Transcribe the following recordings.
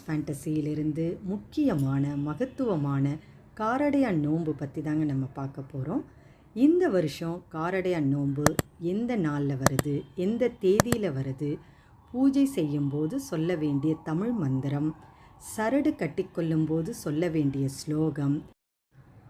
Mass ஃபேண்டசியிலிருந்து முக்கியமான மகத்துவமான காரடையான் நோன்பு பற்றி தாங்க நம்ம பார்க்க போகிறோம் இந்த வருஷம் காரடையான் நோன்பு எந்த நாளில் வருது எந்த தேதியில் வருது பூஜை செய்யும்போது சொல்ல வேண்டிய தமிழ் மந்திரம் சரடு கட்டிக்கொள்ளும்போது சொல்ல வேண்டிய ஸ்லோகம்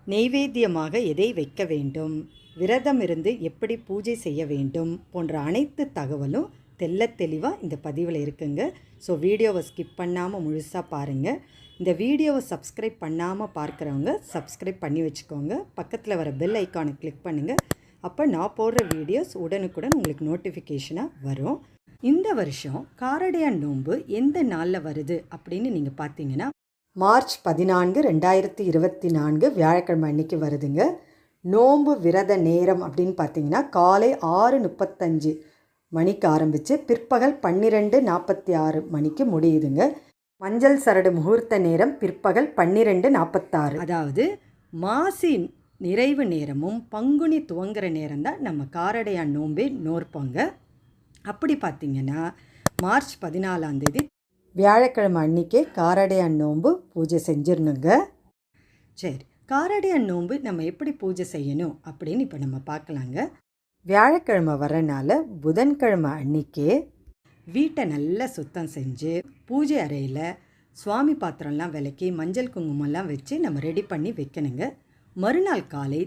நெய்வேத்தியமாக எதை வைக்க வேண்டும் விரதம் இருந்து எப்படி பூஜை செய்ய வேண்டும் போன்ற அனைத்து தகவலும் தெல்ல தெளிவாக இந்த பதிவில் இருக்குங்க. ஸோ வீடியோவை ஸ்கிப் பண்ணாமல் முழுசாக பாருங்கள் இந்த வீடியோவை சப்ஸ்கிரைப் பண்ணாமல் பார்க்குறவங்க சப்ஸ்கிரைப் பண்ணி வச்சுக்கோங்க. பக்கத்தில் வர பெல் ஐக்கானை கிளிக் பண்ணுங்கள் அப்போ நான் போடுற வீடியோஸ் உடனுக்குடன் உங்களுக்கு நோட்டிஃபிகேஷனாக வரும். இந்த வருஷம் காரடையான் நோன்பு எந்த நாளில் வருது அப்படின்னு நீங்கள் பார்த்தீங்கன்னா மார்ச் பதினான்கு ரெண்டாயிரத்தி இருபத்தி நான்கு வியாழக்கிழமை அன்னைக்கு வருதுங்க. நோன்பு விரத நேரம் அப்படின்னு பார்த்தீங்கன்னா காலை ஆறு முப்பத்தஞ்சு மணிக்கு ஆரம்பித்து பிற்பகல் பன்னிரெண்டு நாற்பத்தி ஆறு மணிக்கு முடியுதுங்க. மஞ்சள் சரடு முகூர்த்த நேரம் பிற்பகல் பன்னிரெண்டு நாற்பத்தாறு அதாவது மாசி நிறைவு நேரமும் பங்குனி துவங்குற நேரம் தான் நம்ம காரடையான் நோம்பே நோற்போங்க. அப்படி பார்த்தீங்கன்னா மார்ச் பதினாலாம் தேதி வியாழக்கிழமை அன்னைக்கே காரடையான் நோன்பு பூஜை செஞ்சிடணுங்க. சரி காரடையான் நோன்பு நம்ம எப்படி பூஜை செய்யணும் அப்படின்னு இப்போ நம்ம பார்க்கலாங்க வியாழக்கிழமை வரனால புதன்கிழமை அன்னைக்கே வீட்டை நல்லா சுத்தம் செஞ்சு பூஜை அறையில் சுவாமி பாத்திரம்லாம் விளக்கி மஞ்சள் குங்குமம்லாம் வச்சு நம்ம ரெடி பண்ணி வைக்கணுங்க. மறுநாள் காலை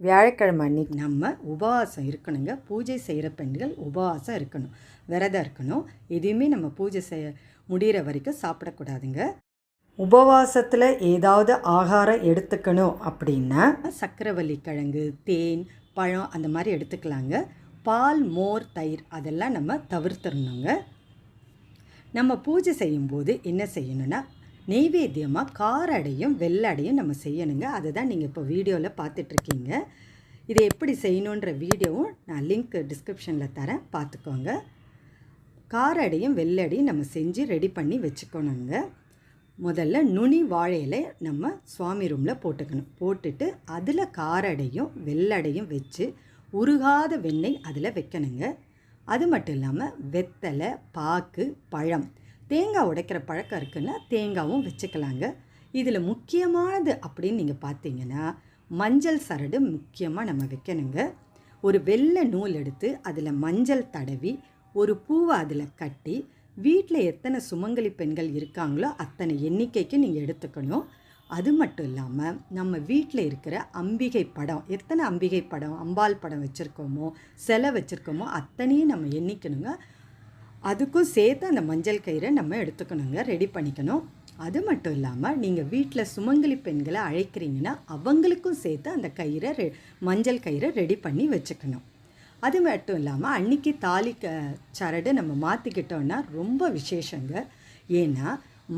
வியாழக்கிழமை அன்னைக்கு நம்ம உபவாசம் இருக்கணுங்க. பூஜை செய்கிற பெண்கள் உபவாசம் இருக்கணும். விரதம் இருக்கணும். எதுவுமே நம்ம பூஜை செய்ய முடிகிற வரைக்கும் சாப்பிடக்கூடாதுங்க. உபவாசத்தில் ஏதாவது ஆகாரம் எடுத்துக்கணும் அப்படின்னா சக்கரவள்ளி கிழங்கு தேன் பழம் அந்த மாதிரி எடுத்துக்கலாங்க. பால் மோர் தயிர் அதெல்லாம் நம்ம தவிர்த்துடணுங்க. நம்ம பூஜை செய்யும்போது என்ன செய்யணும்னா நெய்வேத்தியமாக காரடையும் வெள்ளடையும் நம்ம செய்யணுங்க. அதை தான் நீங்கள் இப்போ வீடியோவில் பார்த்துட்ருக்கீங்க. இதை எப்படி செய்யணுன்ற வீடியோவும் நான் லிங்க் டிஸ்கிரிப்ஷனில் தரேன். பார்த்துக்கோங்க. காரடையும் வெள்ளடையும் நம்ம செஞ்சு ரெடி பண்ணி வச்சுக்கணுங்க. முதல்ல நுனி வாழையில நம்ம சுவாமி ரூமில் போட்டுக்கணும். போட்டுட்டு அதில் காரடையும் வெள்ளடையும் வச்சு உருகாத வெண்ணெய் அதில் வைக்கணுங்க. அது மட்டும் இல்லாமல் வெத்தலை பாக்கு பழம். தேங்காய் உடைக்கிற பழக்கம் இருக்குன்னா தேங்காவும் வச்சுக்கலாங்க. இதில் முக்கியமானது அப்படின்னு நீங்கள் பார்த்தீங்கன்னா மஞ்சள் சரடு முக்கியமாக நம்ம வைக்கணுங்க. ஒரு வெள்ளை நூல் எடுத்து அதில் மஞ்சள் தடவி ஒரு பூவை அதில் கட்டி வீட்டில் எத்தனை சுமங்கலி பெண்கள் இருக்காங்களோ அத்தனை எண்ணிக்கைக்கு நீங்கள் எடுத்துக்கணும். அது மட்டும் இல்லாமல் நம்ம வீட்டில் இருக்கிற அம்பிகை படம் எத்தனை அம்பிகை படம் அம்பாள் படம் வச்சுருக்கோமோ சிலை வச்சுருக்கோமோ அத்தனையும் நம்ம எண்ணிக்கணுங்க. அதுக்கும் சேர்த்து அந்த மஞ்சள் கயிறை நம்ம எடுத்துக்கணுங்க ரெடி பண்ணிக்கணும். அது மட்டும் இல்லாமல் நீங்கள் வீட்டில் சுமங்கலி பெண்களை அழைக்கிறீங்கன்னா அவங்களுக்கும் சேர்த்து அந்த கயிறை ரெ மஞ்சள் கயிறை ரெடி பண்ணி வச்சுக்கணும். அது மட்டும் இல்லாமல் அன்னைக்கு தாலி க சரடு நம்ம மாற்றிக்கிட்டோன்னா ரொம்ப விசேஷங்க. ஏன்னா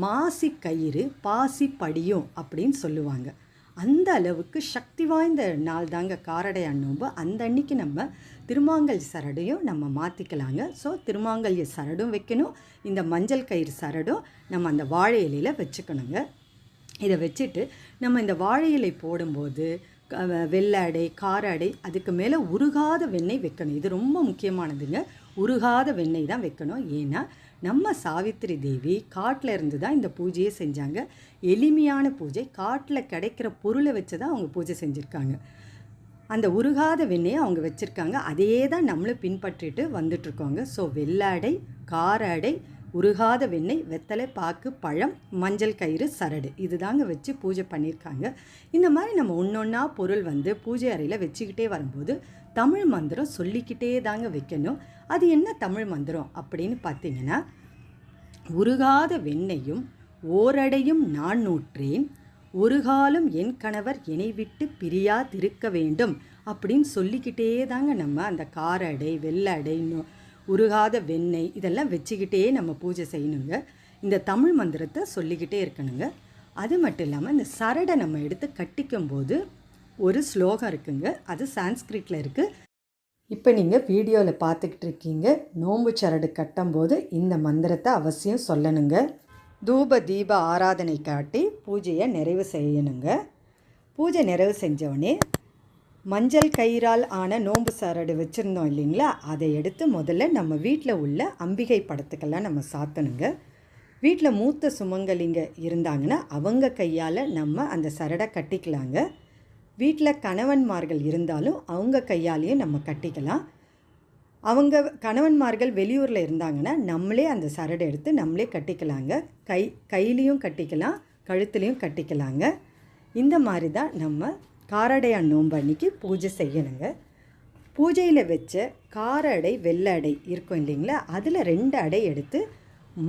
மாசி கயிறு பாசி படியும் அப்படின்னு சொல்லுவாங்க. அந்த அளவுக்கு சக்தி வாய்ந்த நாள் தாங்க காரடை நோன்பு அந்த அன்னைக்கு நம்ம திருமாங்கல் சரடையும் நம்ம மாற்றிக்கலாங்க ஸோ திருமாங்கல்ய சரடும் வைக்கணும். இந்த மஞ்சள் கயிறு சரடும் நம்ம அந்த வாழை இலையில் வச்சுக்கணுங்க. இதை வச்சுட்டு நம்ம இந்த வாழை இலை போடும்போது வெள்ளாடை வெள்ளை அடை கார அடை அதுக்கு மேலே உருகாத வெண்ணெய் வைக்கணும். இது ரொம்ப முக்கியமானதுங்க. உருகாத வெண்ணெய் தான் வைக்கணும். ஏன்னா நம்ம சாவித்திரி தேவி காட்டில் இருந்து தான் இந்த பூஜையை செஞ்சாங்க. எளிமையான பூஜை. காட்டில் கிடைக்கிற பொருளை வச்சு தான் அவங்க பூஜை செஞ்சுருக்காங்க. அந்த உருகாத வெண்ணெயை அவங்க வச்சுருக்காங்க. அதையே தான் நம்மளும் பின்பற்றிட்டு வந்துட்ருக்கோங்க ஸோ வெள்ளாடை கார அடை உருகாத வெண்ணெய் வெத்தலை பாக்கு பழம் மஞ்சள் கயிறு சரடு. இது தாங்க வச்சு பூஜை பண்ணியிருக்காங்க. இந்த மாதிரி நம்ம ஒன்றொன்னா பொருள் வந்து பூஜை அறையில் வச்சுக்கிட்டே வரும்போது தமிழ் மந்திரம் சொல்லிக்கிட்டே தாங்க வைக்கணும். அது என்ன தமிழ் மந்திரம் அப்படின்னு பார்த்தீங்கன்னா உருகாத வெண்ணெயும் ஓரடையும் நான் நூற்றேன் ஒரு காலம் என் கணவர் என்னை விட்டு பிரியாதிருக்க வேண்டும் அப்படின்னு சொல்லிக்கிட்டே தாங்க நம்ம அந்த காரடை வெள்ளடை உருகாத வெண்ணெய் இதெல்லாம் வச்சுக்கிட்டே நம்ம பூஜை செய்யணுங்க. இந்த தமிழ் மந்திரத்தை சொல்லிக்கிட்டே இருக்கணுங்க. அது மட்டும் இல்லாமல் இந்த சரடை நம்ம எடுத்து கட்டிக்கும் போது ஒரு ஸ்லோகம் இருக்குங்க. அது சான்ஸ்கிரிட்டில் இருக்குது இப்போ நீங்கள் வீடியோவில் பார்த்துக்கிட்டு இருக்கீங்க. நோம்பு சரடு கட்டும்போது இந்த மந்திரத்தை அவசியம் சொல்லணுங்க. தூப தீப ஆராதனை காட்டி பூஜையை நிறைவு செய்யணுங்க. பூஜை நிறைவு செஞ்சவொடனே மஞ்சள் கயிறால் ஆன நோன்பு சரடு வச்சுருந்தோம் இல்லைங்களா? அதை எடுத்து முதல்ல நம்ம வீட்டில் உள்ள அம்பிகை படத்துக்கெல்லாம் நம்ம சாத்தணுங்க. வீட்டில் மூத்த சுமங்கலிங்க இருந்தாங்கன்னா அவங்க கையால் நம்ம அந்த சரடை கட்டிக்கலாங்க. வீட்டில் கணவன்மார்கள் இருந்தாலும் அவங்க கையாலேயும் நம்ம கட்டிக்கலாம். அவங்க கணவன்மார்கள் வெளியூரில் இருந்தாங்கன்னா நம்மளே அந்த சரடை எடுத்து நம்மளே கட்டிக்கலாங்க. கை கையிலையும் கட்டிக்கலாம் கழுத்துலேயும் கட்டிக்கலாங்க. இந்த மாதிரி தான் நம்ம காரடையான் நோன்பு அன்னைக்கு பூஜை செய்யணுங்க. பூஜையில் வச்ச கார அடை வெள்ளை அடை இருக்கும் இல்லைங்களா? அதில் ரெண்டு அடை எடுத்து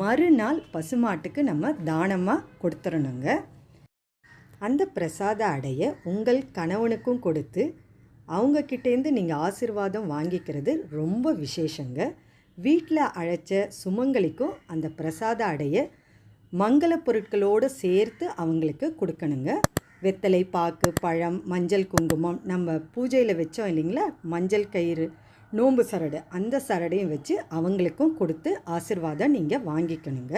மறுநாள் பசுமாட்டுக்கு நம்ம தானமாக கொடுத்துடணுங்க அந்த பிரசாத அடையை உங்கள் கணவனுக்கும் கொடுத்து அவங்கக்கிட்டேருந்து நீங்கள் ஆசிர்வாதம் வாங்கிக்கிறது ரொம்ப விசேஷங்க. வீட்டில் அழைச்ச சுமங்கலிக்கும் அந்த பிரசாத அடையை மங்கள பொருட்களோடு சேர்த்து அவங்களுக்கு கொடுக்கணுங்க. வெத்தலை பாக்கு பழம் மஞ்சள் குங்குமம் நம்ம பூஜையில் வச்சோம் இல்லைங்களா? மஞ்சள் கயிறு நோம்பு சரடு அந்த சரடையும் வச்சு அவங்களுக்கும் கொடுத்து ஆசிர்வாதம் நீங்கள் வாங்கிக்கணுங்க.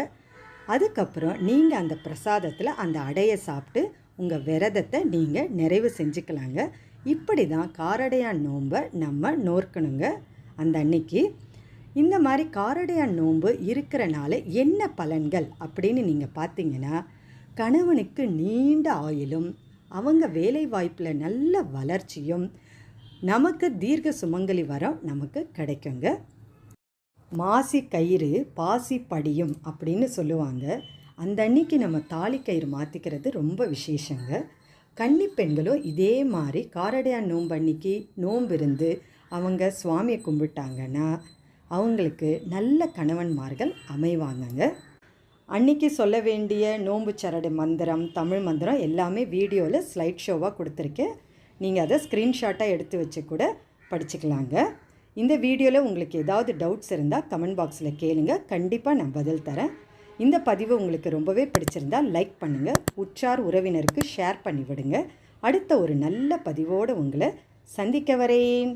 அதுக்கப்புறம் நீங்கள் அந்த பிரசாதத்தில் அந்த அடையை சாப்பிட்டு உங்கள் விரதத்தை நீங்கள் நிறைவு செஞ்சுக்கலாங்க. இப்படி தான் காரடையான் நோன்பை நம்ம நோர்க்கணுங்க. அந்த அன்னைக்கு இந்த மாதிரி காரடையான் நோன்பு இருக்கிறனால என்ன பலன்கள் அப்படின்னு நீங்கள் பார்த்தீங்கன்னா கணவனுக்கு நீண்ட ஆயிலும் அவங்க வேலை வாய்ப்பில் நல்ல வளர்ச்சியும் நமக்கு தீர்க்க சுமங்கலி வரம் நமக்கு கிடைக்குங்க. மாசி கயிறு பாசி படியும் அப்படின்னு சொல்லுவாங்க. அந்த அன்னைக்கு நம்ம தாலி கயிறு மாற்றிக்கிறது ரொம்ப விசேஷங்க. கன்னி பெண்களும் இதே மாதிரி காரடையான் நோம்பு அன்னைக்கு நோன்பு இருந்து அவங்க சுவாமியை கும்பிட்டாங்கன்னா அவங்களுக்கு நல்ல கணவன்மார்கள் அமைவாங்கங்க. அன்னைக்கு சொல்ல வேண்டிய நோன்பு சரடு மந்திரம் தமிழ் மந்திரம் எல்லாமே வீடியோவில் ஸ்லைட் ஷோவாக கொடுத்துருக்கேன். நீங்கள் அதை ஸ்க்ரீன்ஷாட்டாக எடுத்து வச்சு கூட படிச்சுக்கலாங்க. இந்த வீடியோவில் உங்களுக்கு ஏதாவது டவுட்ஸ் இருந்தால் கமெண்ட் பாக்ஸில் கேளுங்க. கண்டிப்பாக நான் பதில் தரேன். இந்த பதிவு உங்களுக்கு ரொம்பவே பிடிச்சிருந்தா லைக் பண்ணுங்கள் உற்றார் உறவினருக்கு ஷேர் பண்ணிவிடுங்க. அடுத்த ஒரு நல்ல பதிவோடு உங்களை சந்திக்க வரேன்.